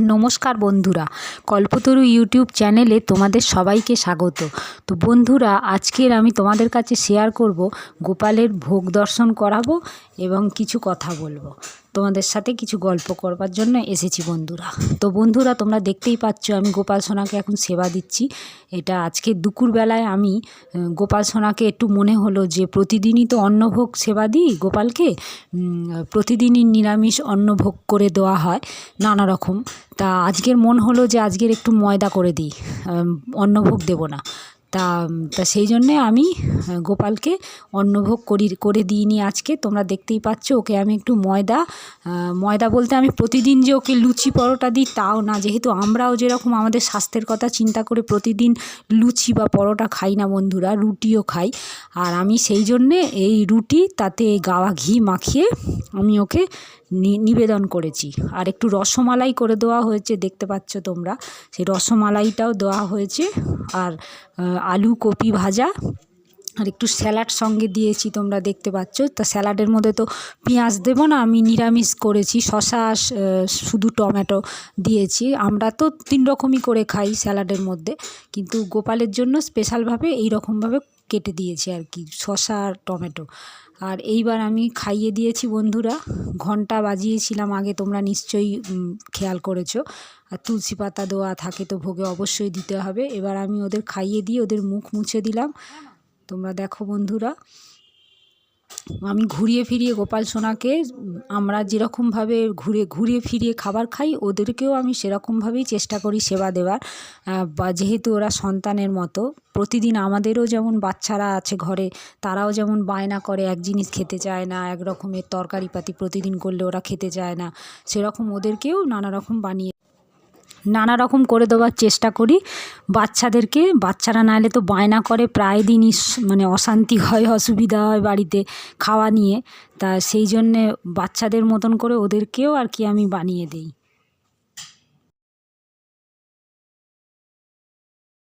নমস্কার বন্ধুরা, কল্পতরু ইউটিউব চ্যানেলে তোমাদের সবাইকে স্বাগত। তো বন্ধুরা, আজকের আমি তোমাদের কাছে শেয়ার করব, গোপালের ভোগ দর্শন করাবো এবং কিছু কথা বলব। তোমাদের সাথে কিছু গল্প করবার জন্য এসেছি বন্ধুরা। তো বন্ধুরা, তোমরা দেখতেই পাচ্ছ, আমি গোপাল সোনাকে এখন সেবা দিচ্ছি। এটা আজকে দুপুরবেলায় আমি গোপাল সোনাকে একটু মনে হলো যে প্রতিদিনই তো অন্নভোগ সেবা দিই গোপালকে প্রতিদিনই নিরামিষ অন্নভোগ করে দেওয়া হয় নানা রকম তা আজকের মন হলো যে আজকের একটু ময়দা করে দিই অন্নভোগ দেবো না। তা তা সেই জন্যে আমি গোপালকে অন্নভোগ করি, করে দিইনি আজকে। তোমরা দেখতেই পাচ্ছ, ওকে আমি একটু ময়দা ময়দা বলতে আমি প্রতিদিন যে ওকে লুচি পরোটা দিই তাও না। যেহেতু আমরাও যেরকম আমাদের স্বাস্থ্যের কথা চিন্তা করে প্রতিদিন লুচি বা পরোটা খাই না বন্ধুরা, রুটিও খাই। আর আমি সেই জন্যে এই রুটি, তাতে গাওয়া ঘি মাখিয়ে আমি ওকে নিবেদন করেছি। আর একটু রসমালাই করে দেওয়া হয়েছে, দেখতে পাচ্ছ তোমরা। সেই রসমালাইটাও দেওয়া হয়েছে। আর আলু কপি ভাজা আর একটু স্যালাড সঙ্গে দিয়েছি, তোমরা দেখতে পাচ্ছ। তা স্যালাডের মধ্যে তো পেঁয়াজ দেবো না, আমি নিরামিষ করেছি শশা শুধু টমেটো দিয়েছি। আমরা তো তিন রকমই করে খাই স্যালাডের মধ্যে, কিন্তু গোপালের জন্য স্পেশালভাবে এই রকমভাবে কেটে দিয়েছি আর কি শশা আর টমেটো। আর এইবার আমি খাইয়ে দিয়েছি বন্ধুরা, ঘণ্টা বাজিয়েছিলাম আগে, তোমরা নিশ্চয়ই খেয়াল করেছ। আর তুলসী পাতা দেওয়া থাকে তো ভোগে অবশ্যই দিতে হবে। এবার আমি ওদের খাইয়ে দিয়ে ওদের মুখ মুছে দিলাম। তোমরা দেখো বন্ধুরা। আমি ঘুরিয়ে ফিরিয়ে গোপাল সোনাকে, আমরা যেরকমভাবে ঘুরে, ঘুরিয়ে ফিরিয়ে খাবার খাই, ওদেরকেও আমি সেরকমভাবেই চেষ্টা করি সেবা দেওয়ার। বা যেহেতু ওরা সন্তানের মতো, প্রতিদিন আমাদেরও যেমন বাচ্চারা আছে ঘরে, তারাও যেমন বায়না করে, এক জিনিস খেতে চায় না, এক রকমের তরকারিপাতি প্রতিদিন করলে ওরা খেতে চায় না, সেরকম ওদেরকেও নানা রকম বানিয়ে নানা রকম করে দেওয়ার চেষ্টা করি। বাচ্চাদেরকে, বাচ্চারা নাহলে তো বায়না করে প্রায় দিনই মানে অশান্তি হয়, অসুবিধা হয় বাড়িতে খাওয়া নিয়ে। তা সেই জন্যে বাচ্চাদের মতন করে ওদেরকেও আর কি আমি বানিয়ে দিই।